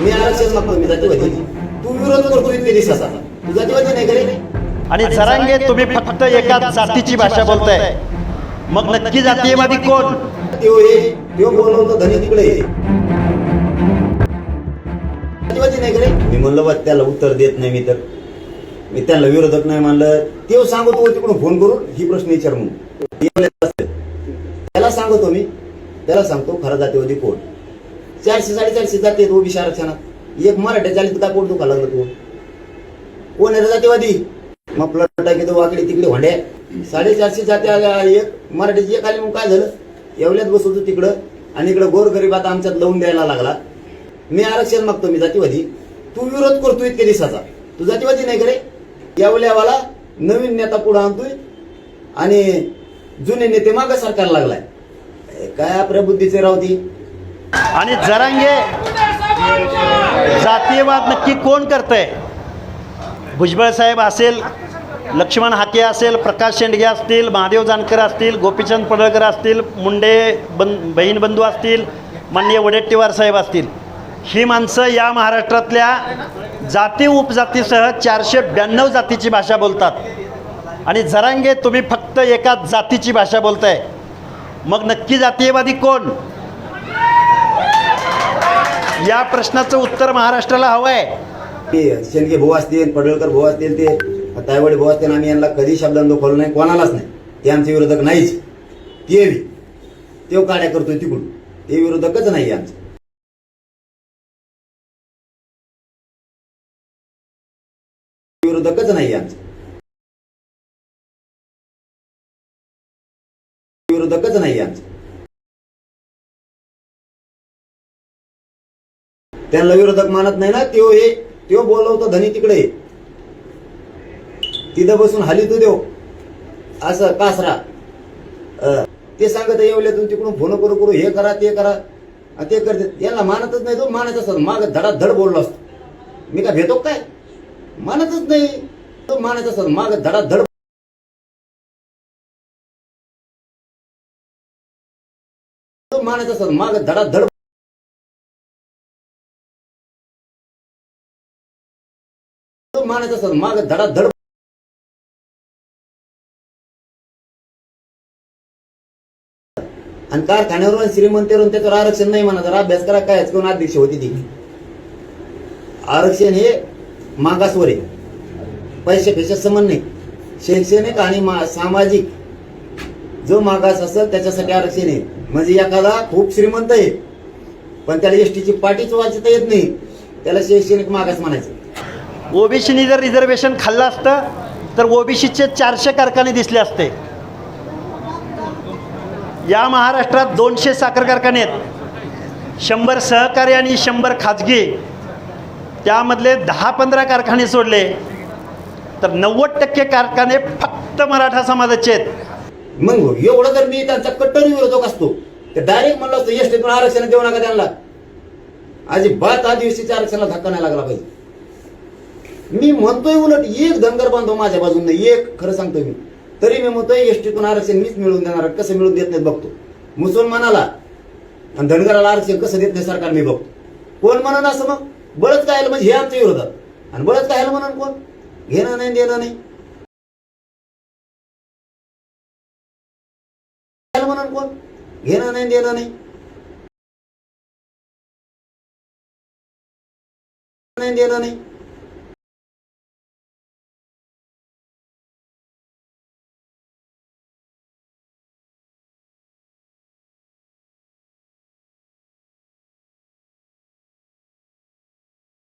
मी आरक्षण मागतो मी जातीवादी तू विरोध करतो इतके दिवसाचा तू जातीवादी नाही करे आणि जरांगे तुम्ही फक्त एका जातीची भाषा बोलताय. मग नक्की जातीयवादी कोण? त्यो हे त्यो बोलवतो धनी तिकडे. जातीवादी नाही करे मी म्हणलं बा त्याला उत्तर देत नाही मी तर. मी त्याला विरोधक नाही मानलं. त्यो सांगतो तिकडून फोन करून ही प्रश्न विचार म्हणून. त्याला सांगतो मी. त्याला सांगतो खरा जातीवादी कोण? चारशे साडेचारशे जाते आहेत ओबीसी आरक्षणात एक मराठ्या चालित का पोट दुखा लागलं तू. कोण आहे जातीवादी? मग प्लट टाकी तो वाकडे तिकडे भांड्या. साडेचारशे जाते आल्या एक मराठीची एक आली मग काय झालं? एवढ्यात बसवतो तिकडं. आणि इकडं गोरगरीब आता आमच्यात लावून द्यायला लागला. मी आरक्षण मागतो मी जातीवादी. तू विरोध करतो इतके दिवसाचा. तू जातीवादी नाही करे यावल्यावाला नवीन नेता पुढे आणतोय आणि जुने नेते मागं सरकार लागलाय. काय आपल्या बुद्धीचे रावती आणि जरांगे जातीयवाद नक्की कोण करतंय? भुजबळ साहेब असेल लक्ष्मण हाके असेल प्रकाश शेंडगे असतील महादेव जानकर असतील गोपीचंद पडळकर असतील मुंडे बन बहीण बंधू असतील माननीय वडेट्टीवार साहेब असतील. ही माणसं या महाराष्ट्रातल्या जाती उपजातीसह चारशे ब्याण्णव जातीची भाषा बोलतात. आणि जरांगे तुम्ही फक्त एका जातीची भाषा बोलताय. मग नक्की जातीयवादी कोण? या प्रश्नाचं उत्तर महाराष्ट्राला हवं आहे ते शेंडगे भाऊ असतील पडळकर भाऊ असतील ते तायवडे भाऊ असतील आम्ही यांना कधी शब्द दुखवलं नाही कोणालाच नाही. ते आमचे विरोधक नाहीच. ते बी. तेव काड्या करतोय तिकडून. ते विरोधकच नाही आमचे. विरोधकच नाही आमचे. विरोधकच नाही आमचं. त्यांना विरोधक मानत नाही ना त्यो हे त्यो बोलवतो धनी तिकडे. तिथं बसून हाली तू देव. असं कासरा. ते सांगत येवल्यातून तिकडून फोन करू करू हे करा ते करा. ते करते. याला मानतच नाही तो मानत असत माग धडात धड बोललो असतो. मी काय भेटो काय? मानतच नाही. तो मानत असत माग धडात धड तो मानत असत माग धडात धड मानायचं मानत माग धडात आणि कारखान्यावरून श्रीमंतीवरून त्याच्यावर आरक्षण नाही म्हणा जर अभ्यास करा काय कोण अध्यक्ष होती ती. आरक्षण हे मागासवर आहे. पैसे पेशा समन नाही शैक्षणिक आणि सामाजिक जो मागास असेल त्याच्यासाठी आरक्षण आहे. म्हणजे एखादा खूप श्रीमंत आहे पण त्याला एसटीची पाठीच वाचता येत नाही. त्याला शैक्षणिक मागास म्हणायचं. ओबीसीनी जर रिझर्वेशन खाल्लं असतं तर ओबीसीचे चारशे कारखाने दिसले असते. या महाराष्ट्रात दोनशे साखर कारखाने आहेत. शंभर सहकारी आणि शंभर खाजगी. त्यामधले दहा पंधरा कारखाने सोडले. तर नव्वद टक्के कारखाने फक्त मराठा समाजाचे आहेत. मग एवढं जर मी त्यांचा कट्टर विरोधक असतो तर डायरेक्ट म्हणलं असतं एसटीतून आरक्षण देऊ नका त्यांना. अजिबात आदिवासीच्या आरक्षणाला धक्का नाही लागला पाहिजे. मी म्हणतोय उलट एक धनगर बांधव माझ्या बाजूने एक खरं सांगतोय मी. तरी मी म्हणतोय एसटीतून आरक्षण मीच मिळवून देणार कसं मिळवून देत नाही बघतो. मुसलमानाला आणि धनगराला आरक्षण कसं देत नाही सरकार मी बघतो. कोण म्हणून असं मग? बळच काय म्हणजे हे आमच्या विरोधात. आणि बळच काय म्हणून कोण? घेणं नाही देणं नाही. म्हणून कोण? घेणं नाही देणं नाही. नाही देणं नाही.